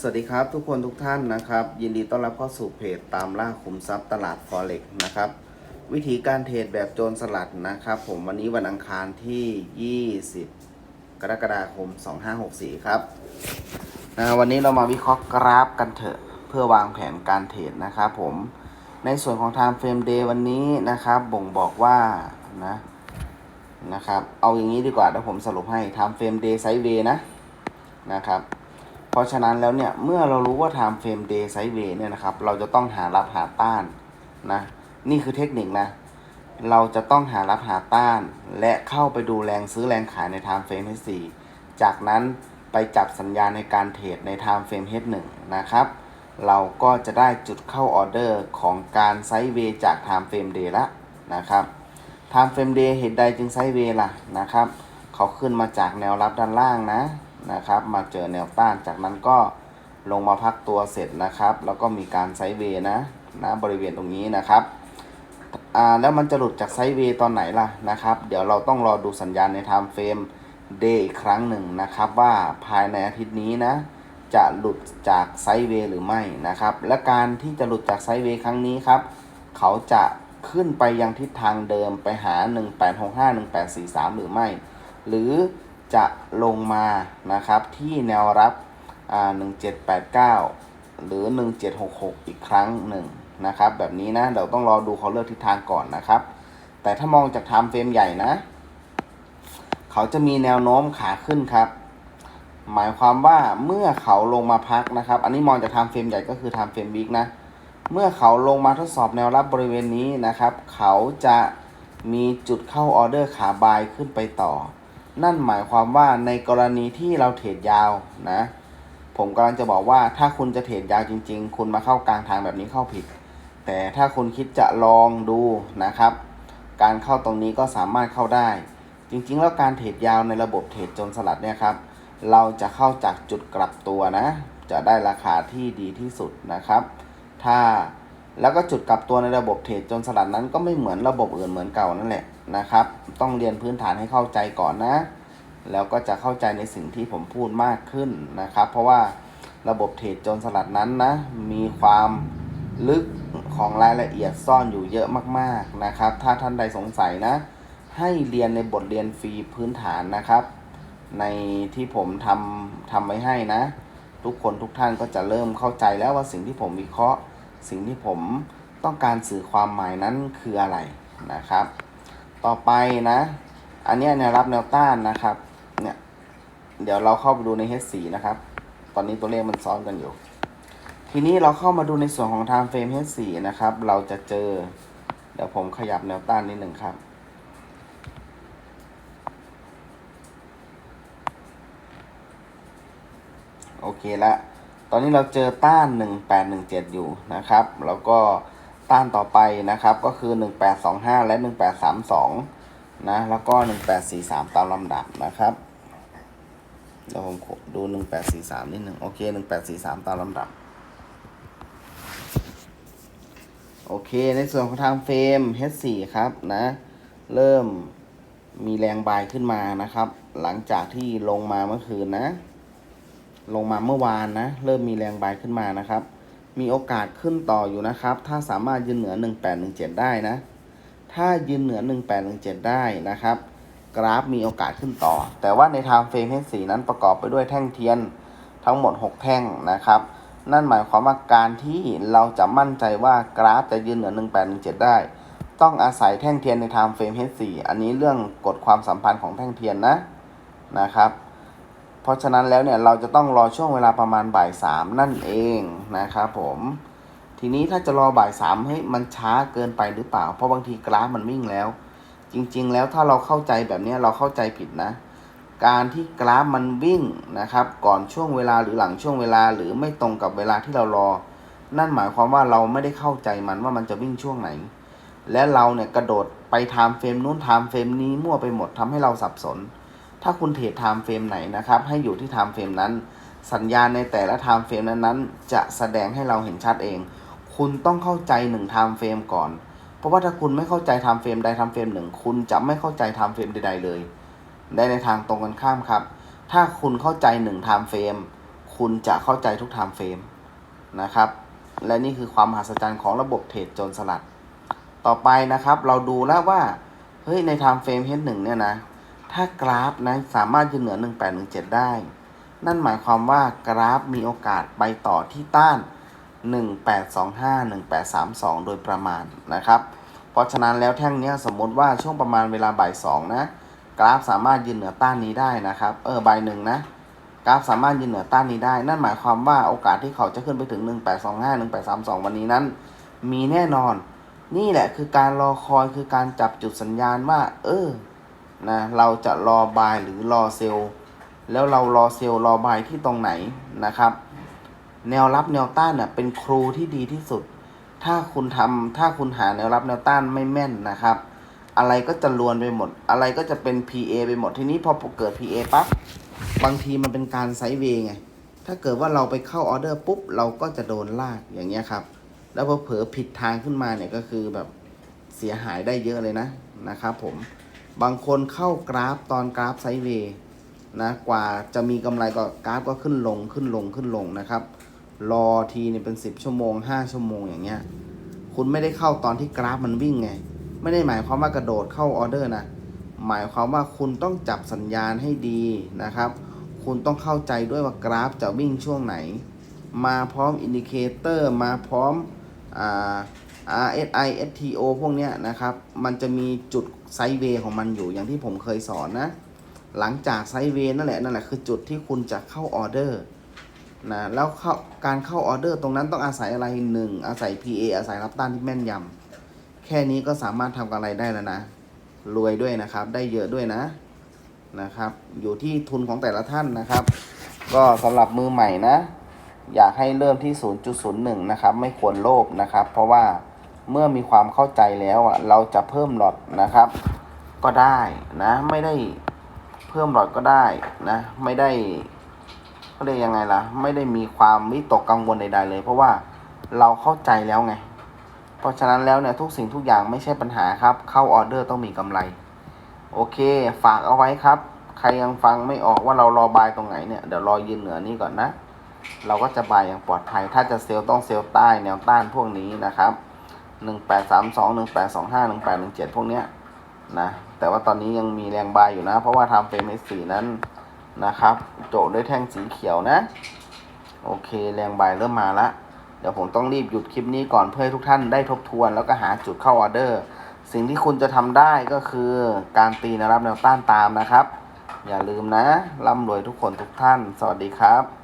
สวัสดีครับทุกคนทุกท่านนะครับ ยินดีต้อนรับเข้าสู่เพจตามล่าขุมทรัพย์ตลาดฟอเร็กนะครับ วิธีการเทรดแบบโจรสลัดนะครับ ผมวันนี้วันอังคารที่ 20 กรกฎาคม 2564 ครับนะวันนี้เรามาวิเคราะห์กราฟกันเถอะ เพื่อวางแผนการเทรดนะครับผมในส่วนของ Time Frame Day วันนี้นะครับ บ่งบอกว่านะนะครับ เอาอย่างนี้ดีกว่าเดี๋ยวผมสรุปให้ Time Frame Day Sideway นะนะครับ ราะฉะนั้นแล้วเนี่ยเมื่อเรารู้ว่า time frame day sideway เนี่ยนะครับเราจะต้องหารับหาต้านนะนี่คือเทคนิคนะ เราจะต้องหารับหาต้าน และเข้าไปดูแรงซื้อแรงขายใน time frame H4 จากนั้นไปจับสัญญาณในการเทรดใน time frame H1 นะครับ เราก็จะได้จุดเข้าออเดอร์ของการไซด์เวย์จาก time frame day ละนะครับ time frame day เหตุใดจึงไซด์เวย์ล่ะนะครับ เขาขึ้นมาจากแนวรับด้านล่างนะ นะครับ มาเจอแนวต้านจากนั้นก็ลงมาพักตัวเสร็จนะครับ แล้วก็มีการไซด์เวนะนะบริเวณตรงนี้นะครับอ่าแล้วมันจะหลุดจากไซด์เวตอนไหนล่ะนะครับ เดี๋ยวเราต้องรอดูสัญญาณใน time frame day อีกครั้งหนึ่งนะครับ ว่าภายในอาทิตย์นี้นะ จะหลุดจากไซด์เวหรือไม่นะครับ และการที่จะหลุดจากไซด์เวครั้งนี้ครับ เขาจะขึ้นไปยังทิศทางเดิมไปหา 1865 1843 หรือไม่ หรือ จะลงมานะครับที่แนวรับ 1789 หรือ 1766 อีกครั้งหนึ่งนะครับแบบนี้นะเดี๋ยวต้องรอดูเขาเลือกทิศทางก่อนนะครับ แต่ถ้ามองจากไทม์เฟรมใหญ่นะ เขาจะมีแนวโน้มขาขึ้นครับ หมายความว่าเมื่อเขาลงมาพักนะครับ อันนี้มองจากไทม์เฟรมใหญ่ก็คือไทม์เฟรมวิกนะเมื่อเขาลงมาทดสอบแนวรับบริเวณนี้นะครับ เขาจะมีจุดเข้าออเดอร์ขาบายขึ้นไปต่อ นั่นหมายความว่าในกรณีที่เราเทรดยาวนะ ผมกำลังจะบอกว่าถ้าคุณจะเทรดยาวจริง ๆ คุณมาเข้ากลางทางแบบนี้เข้าผิด แต่ถ้าคุณคิดจะลองดูนะครับ การเข้าตรงนี้ก็สามารถเข้าได้ จริงๆ แล้วการเทรดยาวในระบบเทรดจนสลัดเนี่ยครับ เราจะเข้าจากจุดกลับตัวนะ จะได้ราคาที่ดีที่สุดนะครับ ถ้าแล้วก็จุดกลับตัวในระบบเทรดจนสลัดนั้นก็ไม่เหมือนระบบอื่นเหมือนเก่านั่นแหละ นะครับ ต้องเรียนพื้นฐานให้เข้าใจก่อนนะ แล้วก็จะเข้าใจในสิ่งที่ผมพูดมากขึ้นนะครับ เพราะว่าระบบเทรดโจนสลัดนั้นนะ มีความลึกของรายละเอียดซ่อนอยู่เยอะมากๆนะครับ ถ้าท่านใดสงสัยนะ ให้เรียนในบทเรียนฟรีพื้นฐานนะครับ ในที่ผมทำทำไว้ให้นะ ทุกคนทุกท่านก็จะเริ่มเข้าใจแล้วว่าสิ่งที่ผมวิเคราะห์ สิ่งที่ผมต้องการสื่อความหมายนั้นคืออะไรนะครับ ต่อไปนะ อันนี้แนวรับแนวต้านนะครับ เนี่ย เดี๋ยวเราเข้าไปดูใน H4 นะครับ ตอนนี้ตัวเลขมันซ้อนกันอยู่ ทีนี้เราเข้ามาดูในส่วนของ time frame H4 นะครับ เราจะเจอ เดี๋ยวผมขยับแนวต้านนิดหนึ่งครับโอเคละ ตอนนี้เราเจอต้าน 1817 อยู่นะครับ แล้วก็ ต้านต่อไปนะครับ ก็คือ 1825 และ 1832 นะ แล้วก็ 1843 ตามลำดับนะครับเดี๋ยวผมดู 1843 นิดหนึ่งโอเค 1843 ตามลำดับ โอเค ในส่วนของทางเฟรม H4 ครับนะ เริ่มมีแรงบายขึ้นมานะครับ หลังจากที่ลงมาเมื่อคืนนะ ลงมาเมื่อวานนะ เริ่มมีแรงบายขึ้นมานะครับ มีโอกาสขึ้นต่ออยู่นะครับ ถ้าสามารถยืนเหนือ 1817 ได้นะ ถ้ายืนเหนือ 1817 ได้นะครับ กราฟมีโอกาสขึ้นต่อ แต่ว่าใน time frame H4 นั้นประกอบไปด้วยแท่งเทียนทั้งหมด 6 แท่งนะครับ นั่นหมายความว่าการที่เราจะมั่นใจว่ากราฟจะยืนเหนือ 1817 ได้ ต้องอาศัยแท่งเทียนใน time frame H4 อันนี้เรื่องกฎความสัมพันธ์ของแท่งเทียนนะนะครับ ราะฉะนั้นแล้วเนี่ยเราจะต้องรอช่วงเวลาประมาณบ่ายสามนั่นเองนะครับผมทีนี้ถ้าจะรอบ่ายสามเฮ้ยมันช้าเกินไปหรือเปล่า เพราะบางทีกราฟมันวิ่งแล้ว จริง ๆ แล้วถ้าเราเข้าใจแบบนี้เราเข้าใจผิดนะ การที่กราฟมันวิ่งนะครับ ก่อนช่วงเวลาหรือหลังช่วงเวลา หรือไม่ตรงกับเวลาที่เรารอ นั่นหมายความว่าเราไม่ได้เข้าใจมันว่ามันจะวิ่งช่วงไหน และเราเนี่ยกระโดดไปไทม์เฟรมนู้นไทม์เฟรมนี้มั่วไปหมดทำให้เราสับสน ถ้าคุณเทรดไทม์เฟรมไหนนะครับ ให้อยู่ที่ไทม์เฟรมนั้น สัญญาณในแต่ละไทม์เฟรมนั้นๆ จะแสดงให้เราเห็นชัดเอง คุณต้องเข้าใจหนึ่งไทม์เฟรมก่อน เพราะว่าถ้าคุณไม่เข้าใจไทม์เฟรมใดไทม์เฟรมหนึ่งคุณจะไม่เข้าใจไทม์เฟรมใดๆเลย ได้ในทางตรงกันข้ามครับ ถ้าคุณเข้าใจหนึ่งไทม์เฟรมคุณจะเข้าใจทุกไทม์เฟรมนะครับ และนี่คือความมหัศจรรย์ของระบบเทรดโจรสลัด ต่อไปนะครับ เราดูแล้วว่า เฮ้ย ในไทม์เฟรม H1 เนี่ยนะ ถ้ากราฟนะสามารถยืนเหนือ 1817 ได้ นั่นหมายความว่ากราฟมีโอกาสไปต่อที่ต้าน 1825 1832 โดยประมาณนะครับ เพราะฉะนั้นแล้วแท่งนี้สมมติว่าช่วงประมาณเวลาบ่ายสองนะกราฟสามารถยืนเหนือต้านนี้ได้นะครับ เออบ่ายหนึ่งนะกราฟสามารถยืนเหนือต้านนี้ได้ นั่นหมายความว่าโอกาสที่เขาจะขึ้นไปถึง 1825 1832 วันนี้นั้น มีแน่นอน นี่แหละคือการรอคอยคือการจับจุดสัญญาณว่า เออ นะเราจะรอบายหรือรอเซลแล้วเรารอเซลรอบายที่ตรงไหนนะครับ แนวรับแนวต้านเน่ยเป็นครูที่ดีที่สุด ถ้าคุณทำถ้าคุณหาแนวรับแนวต้านไม่แม่นนะครับ อะไรก็จะลวนไปหมด อะไรก็จะเป็น PA ไปหมดทีนี้พอเกิด PA ปั๊บบางทีมันเป็นการไซด์เวย์ไงถ้าเกิดว่าเราไปเข้าออเดอร์ปุ๊บเราก็จะโดนลากอย่างเงี้ยครับ แล้วพอเผลอผิดทางขึ้นมาเนี่ยก็คือแบบเสียหายได้เยอะเลยนะนะครับผม บางคนเข้ากราฟตอนกราฟไซด์เวย์นะกว่าจะมีกำไรก็กราฟก็ขึ้นลงขึ้นลงขึ้นลงนะครับ รอทีเนี่ยเป็น 10 ชั่วโมง 5 ชั่วโมงอย่างเงี้ยคุณไม่ได้เข้าตอนที่กราฟมันวิ่งไง ไม่ได้หมายความว่ากระโดดเข้าออเดอร์นะหมายความว่าคุณต้องจับสัญญาณให้ดีนะครับ คุณต้องเข้าใจด้วยว่ากราฟจะวิ่งช่วงไหน มาพร้อมอินดิเคเตอร์มาพร้อมอ่า RSI STO พวกเนี้ยนะครับ มันจะมีจุดไซด์เวย์ของมันอยู่อย่างที่ผมเคยสอนนะ หลังจากไซด์เวย์นั่นแหละนั่นแหละคือจุดที่คุณจะเข้าออเดอร์นะแล้วเข้าการเข้าออเดอร์ตรงนั้นต้องอาศัยอะไรหนึ่งอาศัย PA อาศัยรับต้านที่แม่นยำแค่นี้ก็สามารถทำกำไรได้แล้วนะ รวยด้วยนะครับ ได้เยอะด้วยนะนะครับ อยู่ที่ทุนของแต่ละท่านนะครับ ก็สำหรับมือใหม่นะ อยากให้เริ่มที่ 0.01 นะครับ ไม่ควรโลภนะครับ เพราะว่า เมื่อมีความเข้าใจแล้วอะเราจะเพิ่มหลอดนะครับ ก็ได้นะ ไม่ได้เพิ่มหลอดก็ได้นะ ไม่ได้ก็เรียกยังไงล่ะ ไม่ได้มีความวิตกกังวลใดๆเลย เพราะว่าเราเข้าใจแล้วไง เพราะฉะนั้นแล้วเนี่ยทุกสิ่งทุกอย่างไม่ใช่ปัญหาครับ เข้าออเดอร์ต้องมีกำไร โอเค ฝากเอาไว้ครับ ใครยังฟังไม่ออกว่าเรารอบายตรงไหนเนี่ยเดี๋ยวรอยืนเหนือนี้ก่อนนะ เราก็จะบายอย่างปลอดภัย ถ้าจะเซลล์ต้องเซลล์ใต้แนวต้านพวกนี้นะครับ 1832 1825 1817พวกเนี้ยนะแต่ว่าตอนนี้ยังมีแรงบายอยู่นะ เพราะว่าทำเฟรมสีนั้นนะครับ โจด้วยแท่งสีเขียวนะ โอเคแรงบายเริ่มมาละเดี๋ยวผมต้องรีบหยุดคลิปนี้ก่อนเพื่อให้ทุกท่านได้ทบทวน แล้วก็หาจุดเข้าออเดอร์ สิ่งที่คุณจะทำได้ก็คือการตีแนวรับแนวต้านตามนะครับ อย่าลืมนะร่ำรวยทุกคนทุกท่าน สวัสดีครับ